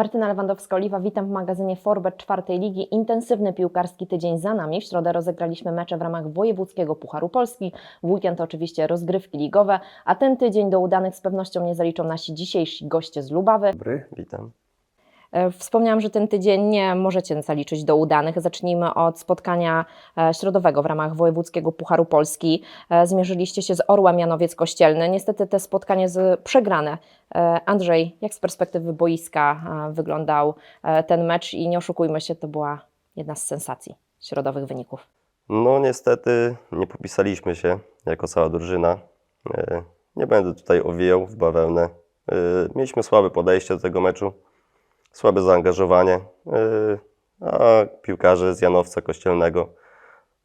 Martyna Lewandowska-Oliwa, witam w magazynie Forbet czwartej ligi. Intensywny piłkarski tydzień za nami. W środę rozegraliśmy mecze w ramach Wojewódzkiego Pucharu Polski. W weekend oczywiście rozgrywki ligowe, a ten tydzień do udanych z pewnością nie zaliczą nasi dzisiejsi goście z Lubawy. Dobry, witam. E, Wspomniałam, że ten tydzień nie możecie zaliczyć do udanych. Zacznijmy od spotkania e, środowego w ramach Wojewódzkiego Pucharu Polski. E, Zmierzyliście się z Orłem Janowiec Kościelny. Niestety te spotkanie z przegrane. Andrzej, jak z perspektywy boiska wyglądał ten mecz i nie oszukujmy się, to była jedna z sensacji środowych wyników. No niestety nie popisaliśmy się jako cała drużyna. Nie będę tutaj owijał w bawełnę. Mieliśmy słabe podejście do tego meczu, słabe zaangażowanie, e, a piłkarze z Janowca Kościelnego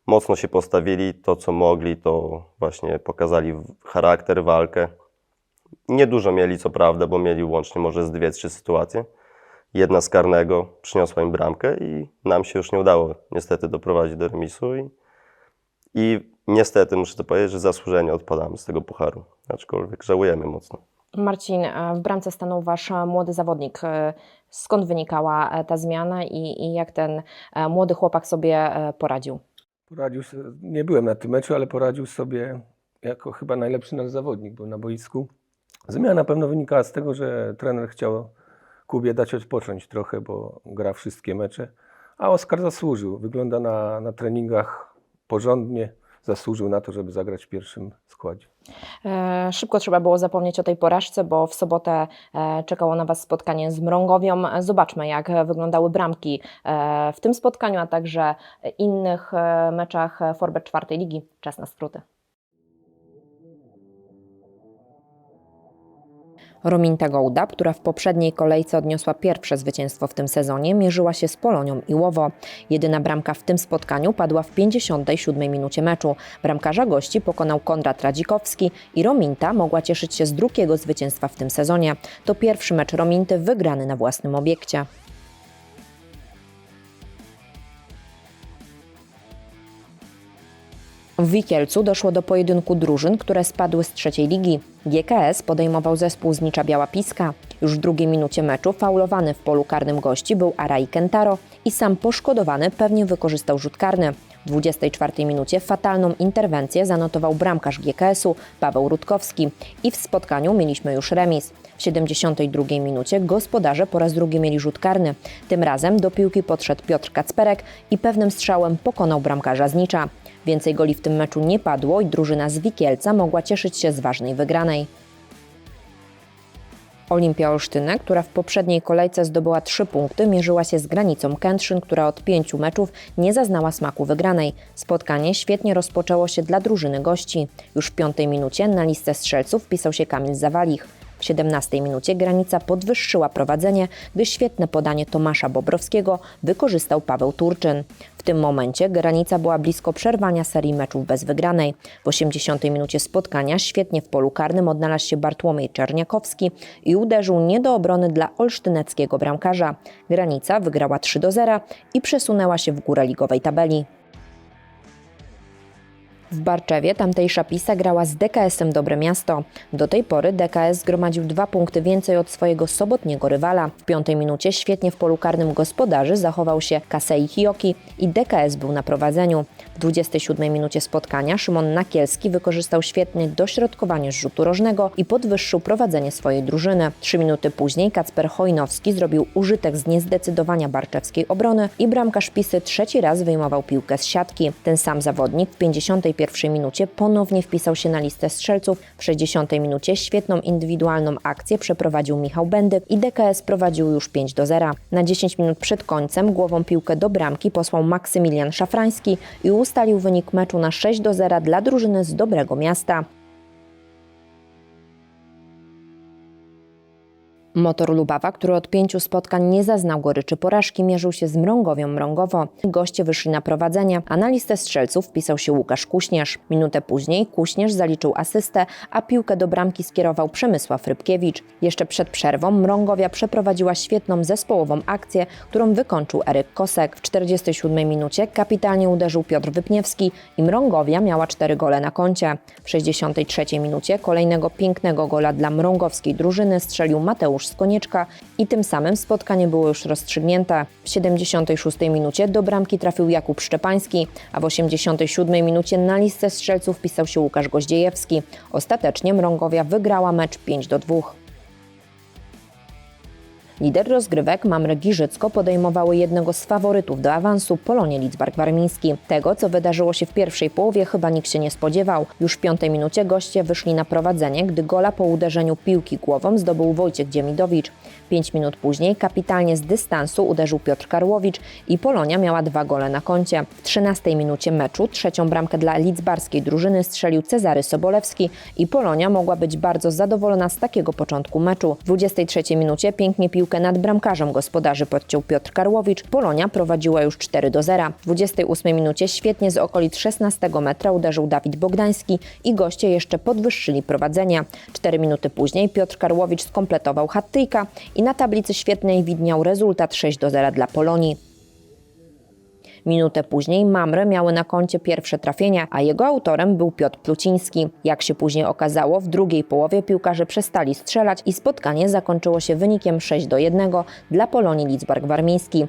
mocno się postawili. To, co mogli, to właśnie pokazali charakter, walkę. Niedużo mieli, co prawda, bo mieli łącznie może z dwie, trzy sytuacje. Jedna z karnego przyniosła im bramkę i nam się już nie udało niestety doprowadzić do remisu. I, i niestety muszę to powiedzieć, że zasłużenie odpadamy z tego pucharu, aczkolwiek żałujemy mocno. Marcin, e, w bramce stanął Wasz e, młody zawodnik. E, Skąd wynikała ta zmiana i, i jak ten młody chłopak sobie poradził? Poradził, nie byłem na tym meczu, ale poradził sobie jako chyba najlepszy nasz zawodnik, był na boisku. Zmiana na pewno wynikała z tego, że trener chciał Kubie dać odpocząć trochę, bo gra wszystkie mecze, a Oskar zasłużył. Wygląda na, na treningach porządnie, zasłużył na to, żeby zagrać w pierwszym składzie. E, Szybko trzeba było zapomnieć o tej porażce, bo w sobotę e, czekało na Was spotkanie z Mrągowią. Zobaczmy, jak wyglądały bramki e, w tym spotkaniu, a także innych meczach Forbet czwartej ligi. Czas na skróty. Rominta Gołda, która w poprzedniej kolejce odniosła pierwsze zwycięstwo w tym sezonie, mierzyła się z Polonią i Łowo. Jedyna bramka w tym spotkaniu padła w 57 minucie meczu. Bramkarza gości pokonał Konrad Radzikowski i Rominta mogła cieszyć się z drugiego zwycięstwa w tym sezonie. To pierwszy mecz Rominty wygrany na własnym obiekcie. W Wikielcu doszło do pojedynku drużyn, które spadły z trzeciej ligi. GKS podejmował zespół z Nicza Biała Piska. Już w drugiej minucie meczu faulowany w polu karnym gości był Arai Kentaro i sam poszkodowany pewnie wykorzystał rzut karny. W 24 minucie fatalną interwencję zanotował bramkarz GKS-u Paweł Rutkowski i w spotkaniu mieliśmy już remis. W 72 minucie gospodarze po raz drugi mieli rzut karny. Tym razem do piłki podszedł Piotr Kacperek i pewnym strzałem pokonał bramkarza z Nicza. Więcej goli w tym meczu nie padło i drużyna z Wikielca mogła cieszyć się z ważnej wygranej. Olimpia Olsztynek, która w poprzedniej kolejce zdobyła trzy punkty, mierzyła się z granicą Kętrzyn, która od pięciu meczów nie zaznała smaku wygranej. Spotkanie świetnie rozpoczęło się dla drużyny gości. Już w piątej minucie na listę strzelców wpisał się Kamil Zawalich. W 17 minucie granica podwyższyła prowadzenie, gdy świetne podanie Tomasza Bobrowskiego wykorzystał Paweł Turczyn. W tym momencie granica była blisko przerwania serii meczów bez wygranej. W 80 minucie spotkania świetnie w polu karnym odnalazł się Bartłomiej Czerniakowski i uderzył nie do obrony dla olsztyneckiego bramkarza. Granica wygrała 3 do 0 i przesunęła się w górę ligowej tabeli. W Barczewie tamtejsza Pisa grała z DKS-em Dobre Miasto. Do tej pory DKS zgromadził dwa punkty więcej od swojego sobotniego rywala. W piątej minucie świetnie w polu karnym gospodarzy zachował się Kasei Hiyoki i DKS był na prowadzeniu. W 27 minucie spotkania Szymon Nakielski wykorzystał świetnie dośrodkowanie z rzutu rożnego i podwyższył prowadzenie swojej drużyny. Trzy minuty później Kacper Hojnowski zrobił użytek z niezdecydowania barczewskiej obrony i bramkarz Pisy trzeci raz wyjmował piłkę z siatki. Ten sam zawodnik w 51 minucie ponownie wpisał się na listę strzelców. W 60 minucie świetną indywidualną akcję przeprowadził Michał Bendyk i DKS prowadził już 5 do 0. Na 10 minut przed końcem głową piłkę do bramki posłał Maksymilian Szafrański i ustalił wynik meczu na 6 do 0 dla drużyny z Dobrego Miasta. Motor Lubawa, który od pięciu spotkań nie zaznał goryczy porażki, mierzył się z Mrągowią Mrągowo. Goście wyszli na prowadzenie, a na listę strzelców wpisał się Łukasz Kuśnierz. Minutę później Kuśnierz zaliczył asystę, a piłkę do bramki skierował Przemysław Rybkiewicz. Jeszcze przed przerwą Mrągowia przeprowadziła świetną zespołową akcję, którą wykończył Eryk Kosek. W 47 minucie kapitalnie uderzył Piotr Wypniewski i Mrągowia miała cztery gole na koncie. W 63 minucie kolejnego pięknego gola dla mrągowskiej drużyny strzelił Mateusz Mateusz Skonieczka i tym samym spotkanie było już rozstrzygnięte. W 76 minucie do bramki trafił Jakub Szczepański, a w 87 minucie na listę strzelców wpisał się Łukasz Goździejewski. Ostatecznie Mrągowia wygrała mecz 5 do 2. Lider rozgrywek Mamre Giżycko podejmowały jednego z faworytów do awansu Polonie Lidzbark Warmiński. Tego, co wydarzyło się w pierwszej połowie, chyba nikt się nie spodziewał. Już w piątej minucie goście wyszli na prowadzenie, gdy gola po uderzeniu piłki głową zdobył Wojciech Dziemidowicz. Pięć minut później kapitalnie z dystansu uderzył Piotr Karłowicz i Polonia miała dwa gole na koncie. W 13 minucie meczu trzecią bramkę dla lidzbarskiej drużyny strzelił Cezary Sobolewski i Polonia mogła być bardzo zadowolona z takiego początku meczu. W 23 minucie pięknie piłkę nad bramkarzem gospodarzy podciął Piotr Karłowicz. Polonia prowadziła już 4 do 0. W 28 minucie świetnie z okolic 16 metra uderzył Dawid Bogdański i goście jeszcze podwyższyli prowadzenie. 4 minuty później Piotr Karłowicz skompletował hat-tricka i na tablicy świetnej widniał rezultat 6 do 0 dla Polonii. Minutę później Mamre miały na koncie pierwsze trafienia, a jego autorem był Piotr Pluciński. Jak się później okazało, w drugiej połowie piłkarze przestali strzelać i spotkanie zakończyło się wynikiem 6 do 1 dla Polonii Lidzbark Warmiński.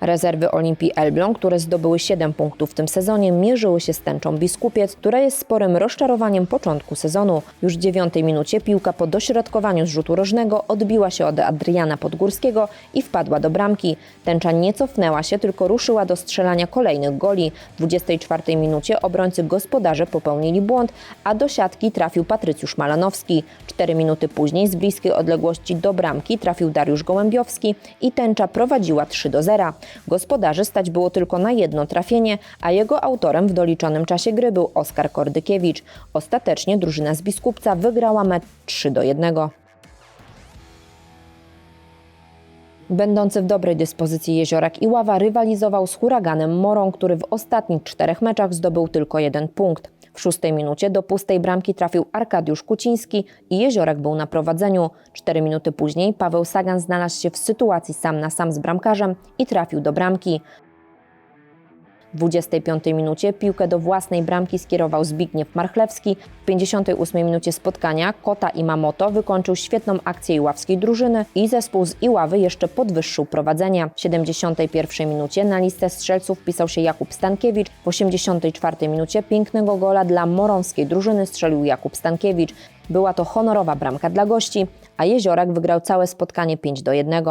Rezerwy Olimpii Elbląg, które zdobyły 7 punktów w tym sezonie, mierzyły się z tęczą Biskupiec, która jest sporym rozczarowaniem początku sezonu. Już w dziewiątej minucie piłka po dośrodkowaniu z rzutu rożnego odbiła się od Adriana Podgórskiego i wpadła do bramki. Tęcza nie cofnęła się, tylko ruszyła do strzelania kolejnych goli. W 24 minucie obrońcy gospodarze popełnili błąd, a do siatki trafił Patrycjusz Malanowski. Cztery minuty później z bliskiej odległości do bramki trafił Dariusz Gołębiowski i tęcza prowadziła 3 do 0. Gospodarzy stać było tylko na jedno trafienie, a jego autorem w doliczonym czasie gry był Oskar Kordykiewicz. Ostatecznie drużyna z Biskupca wygrała mecz 3 do 1. Będący w dobrej dyspozycji Jeziorak Iława rywalizował z huraganem Morą, który w ostatnich czterech meczach zdobył tylko jeden punkt. W szóstej minucie do pustej bramki trafił Arkadiusz Kuciński i Jeziorak był na prowadzeniu. Cztery minuty później Paweł Sagan znalazł się w sytuacji sam na sam z bramkarzem i trafił do bramki. W 25 minucie piłkę do własnej bramki skierował Zbigniew Marchlewski. W 58 minucie spotkania Kota i Mamoto wykończył świetną akcję iławskiej drużyny i zespół z Iławy jeszcze podwyższył prowadzenie. W 71 minucie na listę strzelców wpisał się Jakub Stankiewicz. W 84 minucie pięknego gola dla morąskiej drużyny strzelił Jakub Stankiewicz. Była to honorowa bramka dla gości, a Jeziorak wygrał całe spotkanie 5 do 1.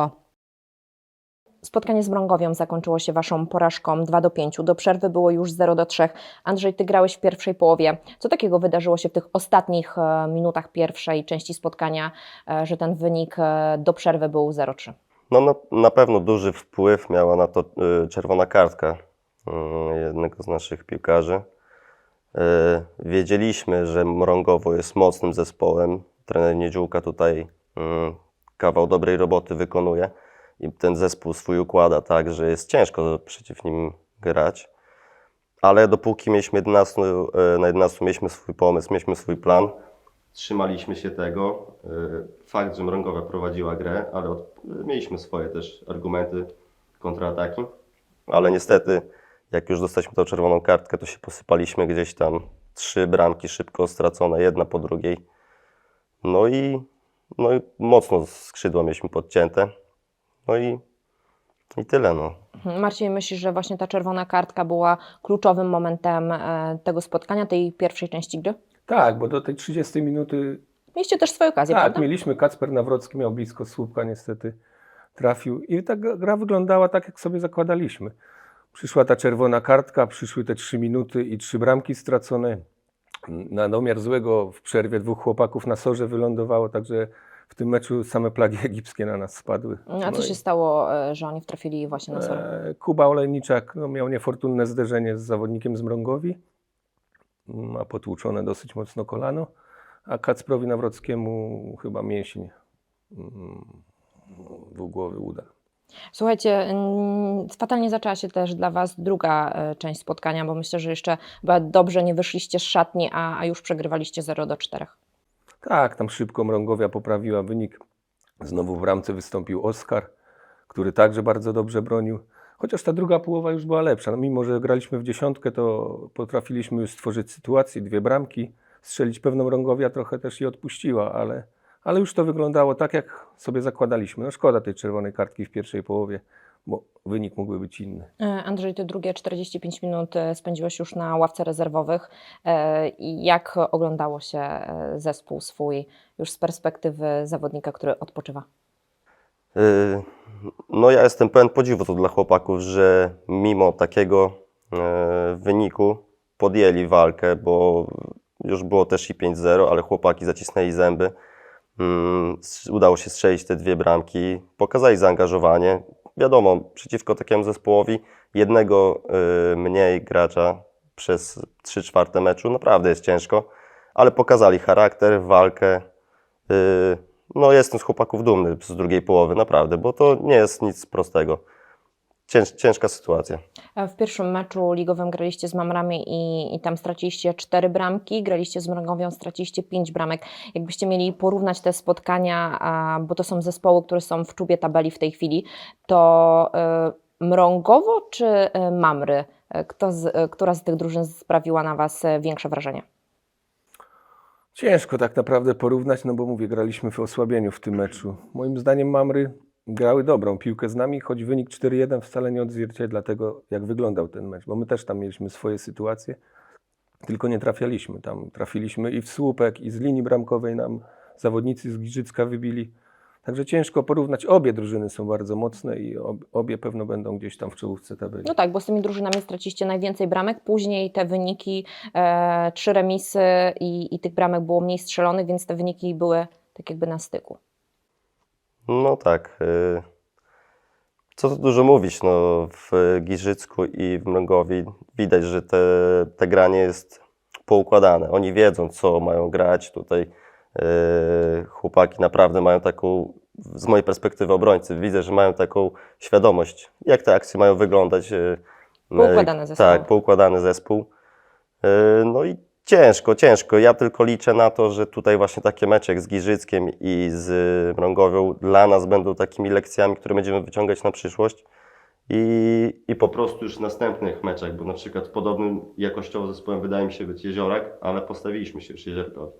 Spotkanie z Mrągowią zakończyło się Waszą porażką 2 do 5. Do przerwy było już 0 do 3. Andrzej, Ty grałeś w pierwszej połowie. Co takiego wydarzyło się w tych ostatnich e, minutach pierwszej części spotkania, e, że ten wynik e, do przerwy był 0-3? No na, na pewno duży wpływ miała na to czerwona kartka jednego z naszych piłkarzy. Wiedzieliśmy, że Mrągowo jest mocnym zespołem. Trener Niedziółka tutaj kawał dobrej roboty wykonuje i ten zespół swój układa tak, że jest ciężko przeciw nim grać. Ale dopóki mieliśmy 11, y, na 11 mieliśmy swój pomysł, mieliśmy swój plan, trzymaliśmy się tego. Y, Fakt, że Mrągowa prowadziła grę, ale od, mieliśmy swoje też argumenty, kontrataki. Ale niestety, jak już dostaliśmy tą czerwoną kartkę, to się posypaliśmy gdzieś tam. Trzy bramki szybko stracone, jedna po drugiej. No i, no i mocno skrzydła mieliśmy podcięte. No i, i tyle. No. Marcin, myślisz, że właśnie ta czerwona kartka była kluczowym momentem e, tego spotkania, tej pierwszej części gry? Tak, bo do tej 30 minuty Mieliście też swoje okazje, tak, prawda? mieliśmy. Kacper Nawrocki miał blisko słupka, niestety trafił. I ta gra wyglądała tak, jak sobie zakładaliśmy. Przyszła ta czerwona kartka, przyszły te trzy minuty i trzy bramki stracone. Na domiar złego w przerwie dwóch chłopaków na sorze wylądowało, także w tym meczu same plagi egipskie na nas spadły. A No co i- się stało, e, że oni wtrafili właśnie na sorę? E, Kuba Olejniczak no, miał niefortunne zderzenie z zawodnikiem z Mrągowi, ma potłuczone dosyć mocno kolano, a Kacprowi Nawrockiemu chyba mięsień mm, dwugłowy uda. Słuchajcie, mm, fatalnie zaczęła się też dla Was druga e, część spotkania, bo myślę, że jeszcze dobrze nie wyszliście z szatni, a, a już przegrywaliście 0 do 4. Tak, tam szybko Mrągowia poprawiła wynik. Znowu w bramce wystąpił Oskar, który także bardzo dobrze bronił. Chociaż ta druga połowa już była lepsza. No, mimo, że graliśmy w dziesiątkę, to potrafiliśmy już stworzyć sytuację, dwie bramki, strzelić pewną Mrągowia trochę też i odpuściła, ale, ale już to wyglądało tak, jak sobie zakładaliśmy. No szkoda tej czerwonej kartki w pierwszej połowie, bo wynik mógłby być inny. E, Andrzej, ty drugie 45 minut e, spędziłeś już na ławce rezerwowych. E, i Jak oglądało się zespół swój już z perspektywy zawodnika, który odpoczywa? No ja jestem pełen podziwu to dla chłopaków, że mimo takiego wyniku podjęli walkę, bo już było też i 5-0, ale chłopaki zacisnęli zęby. S- Udało się strzelić te dwie bramki, pokazali zaangażowanie. Wiadomo, przeciwko takiemu zespołowi jednego y, mniej gracza przez 3 czwarte meczu naprawdę jest ciężko, ale pokazali charakter, walkę. Y, No jestem z chłopaków dumny z drugiej połowy, naprawdę, bo to nie jest nic prostego. Cięż, ciężka sytuacja. W pierwszym meczu ligowym graliście z Mamrami i, i tam straciliście cztery bramki, graliście z Mrągowią, straciliście pięć bramek. Jakbyście mieli porównać te spotkania, a, bo to są zespoły, które są w czubie tabeli w tej chwili, to y, Mrągowo czy y, Mamry? Kto z, y, która z tych drużyn sprawiła na Was większe wrażenie? Ciężko tak naprawdę porównać, no bo mówię, graliśmy w osłabieniu w tym meczu. Moim zdaniem Mamry grały dobrą piłkę z nami, choć wynik 4-1 wcale nie odzwierciedla tego, jak wyglądał ten mecz, bo my też tam mieliśmy swoje sytuacje, tylko nie trafialiśmy. Tam trafiliśmy i w słupek, i z linii bramkowej nam zawodnicy z Giżycka wybili. Także ciężko porównać. Obie drużyny są bardzo mocne i ob- obie pewno będą gdzieś tam w czołówce tabeli. No tak, bo z tymi drużynami straciliście najwięcej bramek, później te wyniki, e, trzy remisy i, i tych bramek było mniej strzelonych, więc te wyniki były tak jakby na styku. No tak. y, Co tu dużo mówić, no, w Giżycku i w Mrągowi widać, że te, te granie jest poukładane. Oni wiedzą, co mają grać. Tutaj y, chłopaki naprawdę mają taką, z mojej perspektywy obrońcy, widzę, że mają taką świadomość, jak te akcje mają wyglądać. y, Poukładany zespół. Tak, poukładany zespół. No i ciężko, ciężko. Ja tylko liczę na to, że tutaj właśnie takie mecze jak z Giżyckiem i z Mrągowią dla nas będą takimi lekcjami, które będziemy wyciągać na przyszłość. I, I po prostu już w następnych meczach, bo na przykład podobnym jakościowo zespołem wydaje mi się być Jeziorak, ale postawiliśmy się już Jeziorkowi.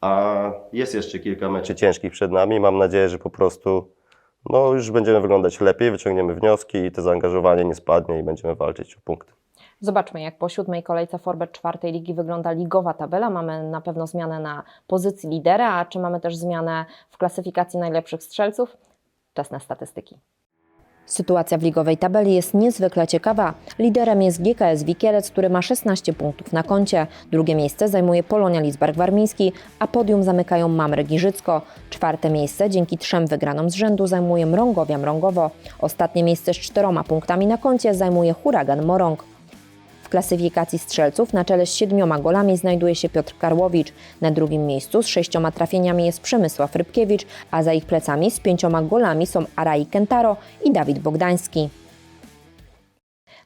A jest jeszcze kilka meczy ciężkich przed nami. Mam nadzieję, że po prostu no, już będziemy wyglądać lepiej, wyciągniemy wnioski i to zaangażowanie nie spadnie i będziemy walczyć o punkty. Zobaczmy, jak po siódmej kolejce Forbet czwartej ligi wygląda ligowa tabela. Mamy na pewno zmianę na pozycji lidera, a czy mamy też zmianę w klasyfikacji najlepszych strzelców? Czas na statystyki. Sytuacja w ligowej tabeli jest niezwykle ciekawa. Liderem jest GKS Wikielec, który ma 16 punktów na koncie. Drugie miejsce zajmuje Polonia Lidzbark Warmiński, a podium zamykają Mamry Giżycko. Czwarte miejsce dzięki trzem wygranom z rzędu zajmuje Mrągowia Mrągowo. Ostatnie miejsce z czteroma punktami na koncie zajmuje Huragan Morąg. Klasyfikacji strzelców na czele z siedmioma golami znajduje się Piotr Karłowicz. Na drugim miejscu z sześcioma trafieniami jest Przemysław Rybkiewicz, a za ich plecami z pięcioma golami są Arai Kentaro i Dawid Bogdański.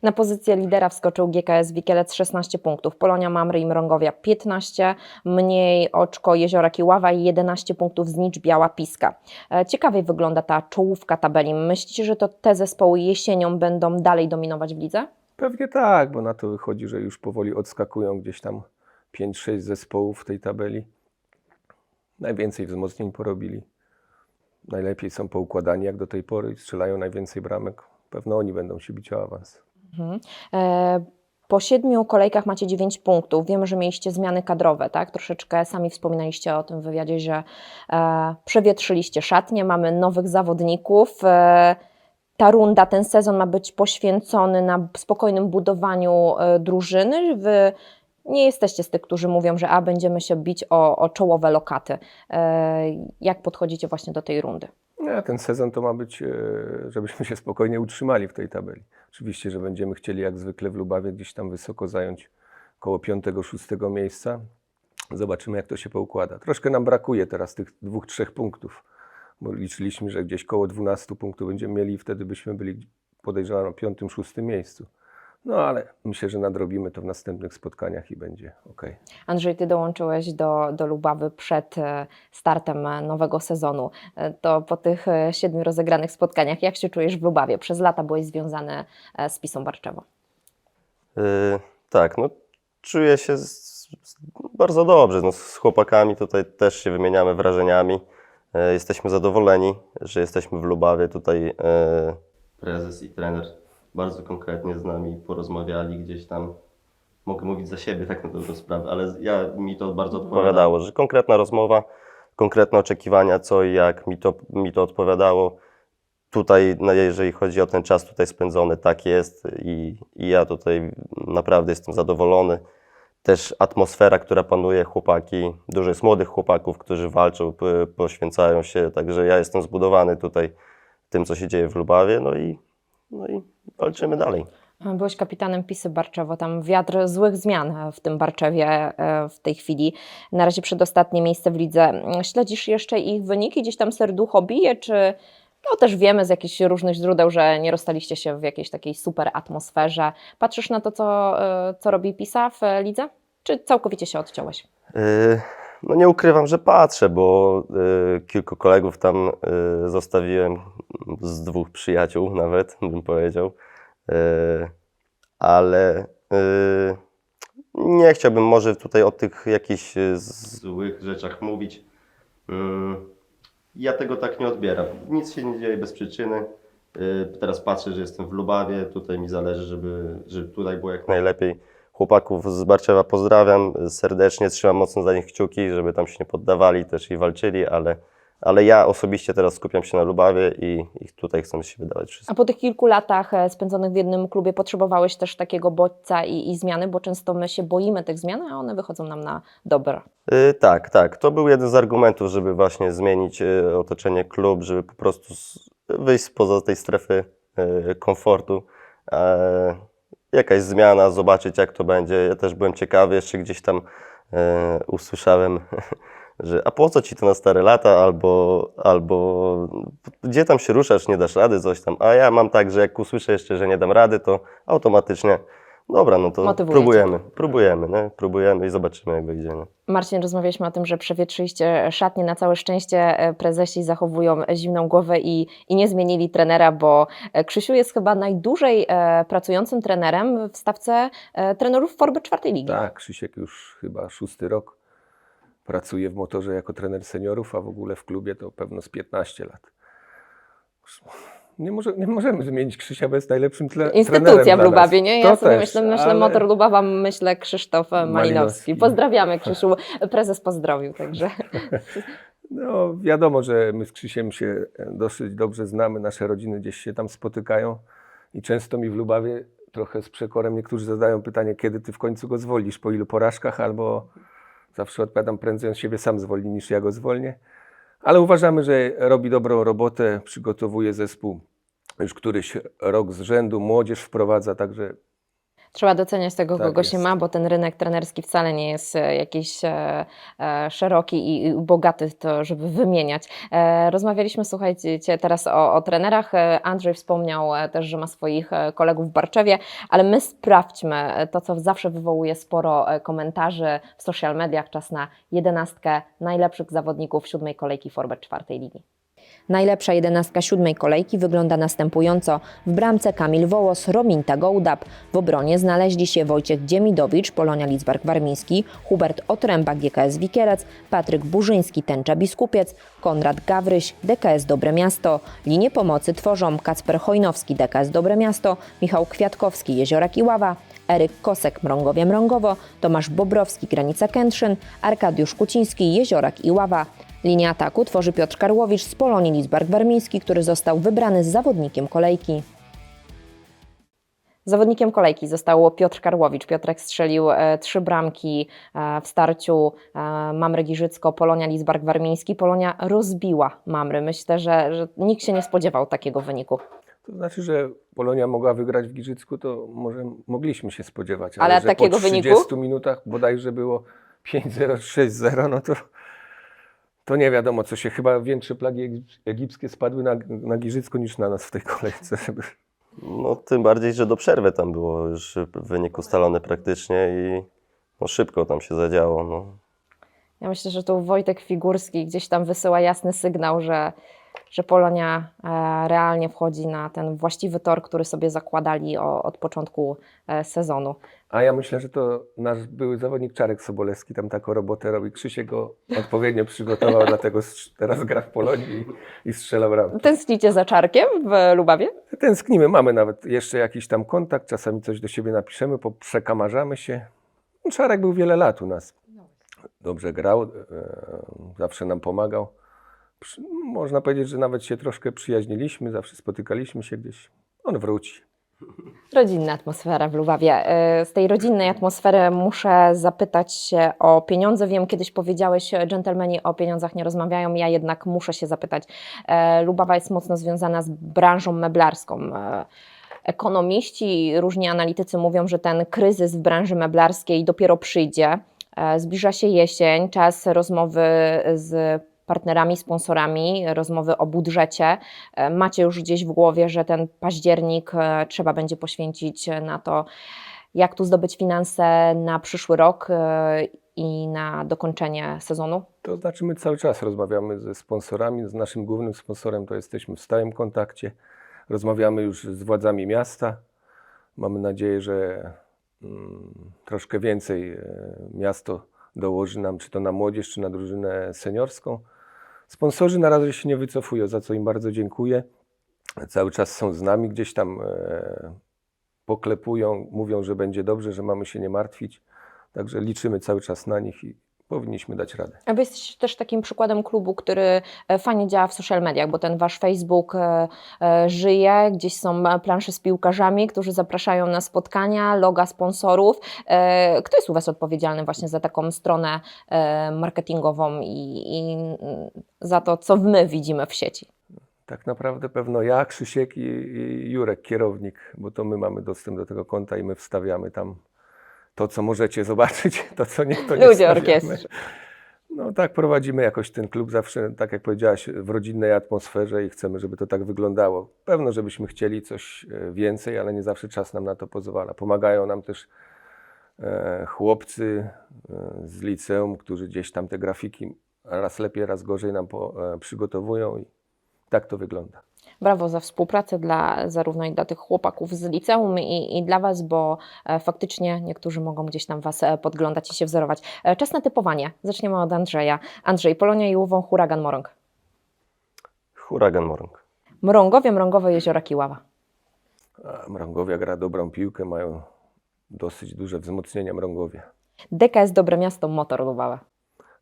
Na pozycję lidera wskoczył GKS Wikielec 16 punktów, Polonia Mamry i Mrągowia 15, mniej oczko Jeziorak i Ława i 11 punktów Znicz Biała Piska. E, Ciekawie wygląda ta czołówka tabeli. Myślicie, że to te zespoły jesienią będą dalej dominować w lidze? Pewnie tak, bo na to wychodzi, że już powoli odskakują gdzieś tam 5-6 zespołów w tej tabeli. Najwięcej wzmocnień porobili. Najlepiej są poukładani jak do tej pory strzelają najwięcej bramek. Pewno oni będą się bić o awans. E, Po siedmiu kolejkach macie 9 punktów. Wiemy, że mieliście zmiany kadrowe, tak? Troszeczkę sami wspominaliście o tym w wywiadzie, że e, przewietrzyliście szatnie, mamy nowych zawodników. E, ta runda, ten sezon ma być poświęcony na spokojnym budowaniu e, drużyny. Wy nie jesteście z tych, którzy mówią, że a będziemy się bić o, o czołowe lokaty. E, jak podchodzicie właśnie do tej rundy? No, ten sezon to ma być, e, żebyśmy się spokojnie utrzymali w tej tabeli. Oczywiście, że będziemy chcieli jak zwykle w Lubawie gdzieś tam wysoko zająć koło 5-6 miejsca. Zobaczymy, jak to się poukłada. Troszkę nam brakuje teraz tych dwóch, trzech punktów, bo liczyliśmy, że gdzieś koło 12 punktów będziemy mieli i wtedy byśmy byli podejrzewam na piątym, szóstym miejscu. No ale myślę, że nadrobimy to w następnych spotkaniach i będzie ok. Andrzej, Ty dołączyłeś do, do Lubawy przed e, startem e, nowego sezonu. E, To po tych siedmiu rozegranych spotkaniach, jak się czujesz w Lubawie? Przez lata byłeś związany z Pisą Barczewo. Yy, tak, no czuję się z, z, bardzo dobrze. No, z chłopakami tutaj też się wymieniamy wrażeniami. E, Jesteśmy zadowoleni, że jesteśmy w Lubawie. Tutaj e, prezes i trener bardzo konkretnie z nami porozmawiali gdzieś tam. Mogę mówić za siebie tak na dobrą sprawę, ale ja, mi to bardzo odpowiadało, że konkretna rozmowa, konkretne oczekiwania, co i jak mi to, mi to odpowiadało. Tutaj, jeżeli chodzi o ten czas tutaj spędzony, tak jest i, i ja tutaj naprawdę jestem zadowolony. Też atmosfera, która panuje, chłopaki, dużo jest młodych chłopaków, którzy walczą, poświęcają się, także ja jestem zbudowany tutaj tym, co się dzieje w Lubawie, no i, no i walczymy dalej. Byłeś kapitanem Pisy Barczewo, tam wiatr złych zmian w tym Barczewie e, w tej chwili. Na razie przedostatnie miejsce w lidze. Śledzisz jeszcze ich wyniki? Gdzieś tam serducho bije, czy no też wiemy z jakichś różnych źródeł, że nie rozstaliście się w jakiejś takiej super atmosferze. Patrzysz na to, co, e, co robi Pisa w e, lidze? Czy całkowicie się odciąłeś? Yy, No nie ukrywam, że patrzę, bo yy, kilku kolegów tam yy, zostawiłem, z dwóch przyjaciół nawet, bym powiedział. Yy, Ale yy, nie chciałbym może tutaj o tych jakichś złych rzeczach mówić. Yy, Ja tego tak nie odbieram. Nic się nie dzieje bez przyczyny. Yy, Teraz patrzę, że jestem w Lubawie. Tutaj mi zależy, żeby, żeby tutaj było jak najlepiej. Chłopaków z Barczewa pozdrawiam serdecznie, trzymam mocno za nich kciuki, żeby tam się nie poddawali też i walczyli, ale, ale ja osobiście teraz skupiam się na Lubawie i, i tutaj chcę się wydawać wszystko. A po tych kilku latach e, spędzonych w jednym klubie potrzebowałeś też takiego bodźca i, i zmiany, bo często my się boimy tych zmian, a one wychodzą nam na dobre. Y, tak, tak. To był jeden z argumentów, żeby właśnie zmienić y, otoczenie klub, żeby po prostu z, wyjść spoza tej strefy y, komfortu. E, jakaś zmiana, zobaczyć jak to będzie. Ja też byłem ciekawy, jeszcze gdzieś tam e, usłyszałem, że a po co ci to na stare lata, albo, albo gdzie tam się ruszasz, nie dasz rady, coś tam. A ja mam tak, że jak usłyszę jeszcze, że nie dam rady, to automatycznie dobra, no to Motywujecie. próbujemy, próbujemy, nie? próbujemy i zobaczymy jak wyjdzie. Nie? Marcin, rozmawialiśmy o tym, że przewietrzyliście szatnie. Na całe szczęście e, prezesi zachowują zimną głowę i, i nie zmienili trenera, bo e, Krzysiu jest chyba najdłużej e, pracującym trenerem w stawce e, trenerów Forby czwartej ligi. Tak, Krzysiek już chyba szósty rok pracuje w motorze jako trener seniorów, a w ogóle w klubie to pewno z 15 lat. Nie, może, nie możemy zmienić Krzysia bez najlepszym tle, trenerem Instytucja w. Lubawie, nie? Ja To sobie też, myślę, myślę ale- motor Lubawa, myślę Krzysztof Malinowski. Malinowski. Pozdrawiamy Krzysiu, prezes pozdrowił, także No, wiadomo, że my z Krzysiem się dosyć dobrze znamy, nasze rodziny gdzieś się tam spotykają i często mi w Lubawie trochę z przekorem niektórzy zadają pytanie, kiedy ty w końcu go zwolnisz, po ilu porażkach, albo zawsze odpowiadam, prędzej on siebie sam zwolni niż ja go zwolnię. Ale uważamy, że robi dobrą robotę, przygotowuje zespół już któryś rok z rzędu, młodzież wprowadza, także trzeba doceniać tego, Tak kogo się jest. ma, bo ten rynek trenerski wcale nie jest e, jakiś e, e, szeroki i bogaty, to żeby wymieniać. E, rozmawialiśmy, słuchajcie, teraz o, o trenerach. Andrzej wspomniał też, że ma swoich kolegów w Barczewie, ale my sprawdźmy to, co zawsze wywołuje sporo komentarzy w social mediach. Czas na jedenastkę najlepszych zawodników siódmej kolejki Forbet czwartej ligi. Najlepsza jedenastka siódmej kolejki wygląda następująco. W bramce Kamil Wołos, Rominta Gołdap. W obronie znaleźli się Wojciech Dziemidowicz, Polonia Lidzbark Warmiński, Hubert Otręba, GKS Wikielec, Patryk Burzyński, Tęcza Biskupiec, Konrad Gawryś, DKS Dobre Miasto. Linię pomocy tworzą Kacper Chojnowski, DKS Dobre Miasto, Michał Kwiatkowski, Jeziorak i Ława, Eryk Kosek, Mrągowie Mrągowo, Tomasz Bobrowski, Granica Kętrzyn, Arkadiusz Kuciński, Jeziorak i Ława. Linię ataku tworzy Piotr Karłowicz z Polonii Lidzbark Warmiński, który został wybrany z zawodnikiem kolejki. Zawodnikiem kolejki został Piotr Karłowicz. Piotrek strzelił e, trzy bramki e, w starciu e, Mamry Giżycko, Polonia Lidzbark Warmiński. Polonia rozbiła Mamry. Myślę, że, że nikt się nie spodziewał takiego wyniku. To znaczy, że Polonia mogła wygrać w Giżycku, to może mogliśmy się spodziewać. Ale że takiego po wyniku? 30 minutach bodajże było 5-0, 6-0, no to, to nie wiadomo, co się. Chyba większe plagi egip- egipskie spadły na, na Giżycko niż na nas w tej kolejce. No tym bardziej, że do przerwy tam było już wynik ustalony praktycznie i no, szybko tam się zadziało. No. Ja myślę, że tu Wojtek Figurski gdzieś tam wysyła jasny sygnał, że że Polonia e, realnie wchodzi na ten właściwy tor, który sobie zakładali od początku e, sezonu. A ja myślę, że to nasz były zawodnik Czarek Sobolewski tam taką robotę robi. Krzysiek go odpowiednio przygotował, dlatego teraz gra w Polonii i, i strzela bramki. Tęsknicie za Czarkiem w Lubawie? Tęsknimy, mamy nawet jeszcze jakiś tam kontakt, czasami coś do siebie napiszemy, przekamarzamy się. Czarek był wiele lat u nas. Dobrze grał, e, zawsze nam pomagał. Można powiedzieć, że nawet się troszkę przyjaźniliśmy, zawsze spotykaliśmy się gdzieś. On wróci. Rodzinna atmosfera w Lubawie. E, Z tej rodzinnej atmosfery muszę zapytać się o pieniądze. Wiem, kiedyś powiedziałeś, dżentelmeni o pieniądzach nie rozmawiają, ja jednak muszę się zapytać. E, Lubawa jest mocno związana z branżą meblarską. E, Ekonomiści, różni analitycy mówią, że ten kryzys w branży meblarskiej dopiero przyjdzie. Zbliża się jesień, czas rozmowy z partnerami, sponsorami, rozmowy o budżecie. E, Macie już gdzieś w głowie, że ten październik e, trzeba będzie poświęcić e, na to, jak tu zdobyć finanse na przyszły rok i na dokończenie sezonu? To znaczy, my cały czas rozmawiamy ze sponsorami. Z naszym głównym sponsorem to jesteśmy w stałym kontakcie. Rozmawiamy już z władzami miasta. Mamy nadzieję, że mm, troszkę więcej miasto dołoży nam, czy to na młodzież, czy na drużynę seniorską. Sponsorzy na razie się nie wycofują, za co im bardzo dziękuję. Cały czas są z nami, gdzieś tam e, poklepują, mówią, że będzie dobrze, że mamy się nie martwić. Także liczymy cały czas na nich i powinniśmy dać radę. A Wy jesteście też takim przykładem klubu, który e, fajnie działa w social mediach, bo ten wasz Facebook e, e, żyje, gdzieś są plansze z piłkarzami, którzy zapraszają na spotkania, loga sponsorów. Kto jest u Was odpowiedzialny właśnie za taką stronę marketingową i, i za to, co my widzimy w sieci? Tak naprawdę pewno ja, Krzysiek i, i Jurek, kierownik, bo to my mamy dostęp do tego konta i my wstawiamy tam to, co możecie zobaczyć, to, co nie, to nie Ludzie orkiestry. No tak prowadzimy jakoś ten klub zawsze, tak jak powiedziałaś, w rodzinnej atmosferze i chcemy, żeby to tak wyglądało. Pewno, żebyśmy chcieli coś e, więcej, ale nie zawsze czas nam na to pozwala. Pomagają nam też e, chłopcy e, z liceum, którzy gdzieś tam te grafiki raz lepiej, raz gorzej nam po, e, przygotowują i tak to wygląda. Brawo za współpracę dla zarówno i dla tych chłopaków z liceum i, i dla Was, bo e, faktycznie niektórzy mogą gdzieś tam Was e, podglądać i się wzorować. E, czas na typowanie. Zaczniemy od Andrzeja. Andrzej, Polonia i Łową, Huragan, Morąg. Huragan Morąg. Mrągowie, Mrągowe, Jeziora Kiława. Mrągowia gra dobrą piłkę, mają dosyć duże wzmocnienia Mrągowia. DKS Dobre Miasto, Motor Lubawa.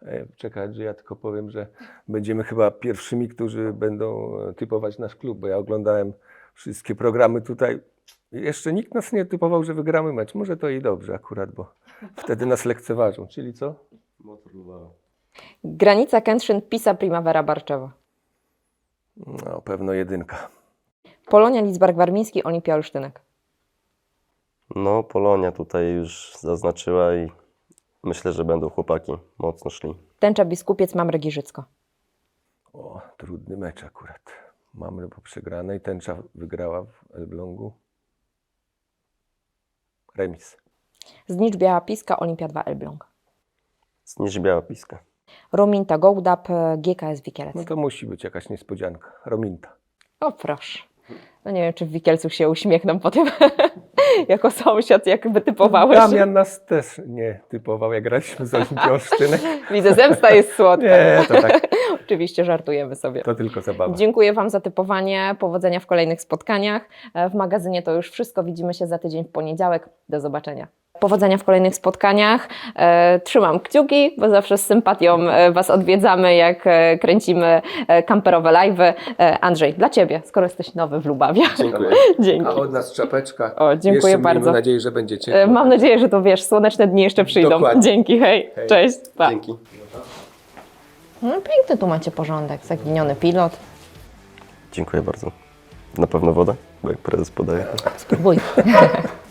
E, Czekaj, że ja tylko powiem, że będziemy chyba pierwszymi, którzy będą e, typować nasz klub, bo ja oglądałem wszystkie programy tutaj. Jeszcze nikt nas nie typował, że wygramy mecz. Może to i dobrze akurat, bo wtedy nas lekceważą. Czyli co? Motor. Granica Kętrzyn, Pisa, Primavera, Barczewo. No, pewno jedynka. Polonia, Lidzbark Warmiński, Olimpia Olsztynek. No, Polonia tutaj już zaznaczyła i myślę, że będą chłopaki mocno szli. Tęcza Biskupiec, Mamre Giżycko. O, trudny mecz akurat. Mamy po przegranej. Tęcza wygrała w Elblągu. Remis. Znicz Biała Piska, Olimpia 2 Elbląg. Zniż Biała Piska. Rominta Gołdap, GKS Wikielec. No to musi być jakaś niespodzianka. Rominta. O proszę. No nie wiem, czy w Wikielcu się uśmiechną po tym, jako sąsiad, jak wytypowałeś. Damian nas też nie typował, jak graliśmy z Olimpią Olsztynek. Widzę, zemsta jest słodka. Nie, to tak, Oczywiście żartujemy sobie. to tylko zabawa. Dziękuję Wam za typowanie. Powodzenia w kolejnych spotkaniach. E, W magazynie to już wszystko. Widzimy się za tydzień w poniedziałek. Do zobaczenia. Powodzenia w kolejnych spotkaniach. E, Trzymam kciuki, bo zawsze z sympatią e, Was odwiedzamy, jak e, kręcimy kamperowe live'y. E, Andrzej, dla Ciebie, skoro jesteś nowy w Lubawie. Dziękuję. Dzięki. A od nas czapeczka. O, dziękuję Jeszcze bardzo. Miejmy nadzieję, że będzie ciepło. Mam nadzieję, że to wiesz, słoneczne dni jeszcze przyjdą. Dokładnie. Dzięki, hej. Hej. Cześć. Pa. Dzięki. No piękny tu macie porządek, zaginiony pilot. Dziękuję bardzo. Na pewno woda, bo jak prezes podaje. Spróbuj.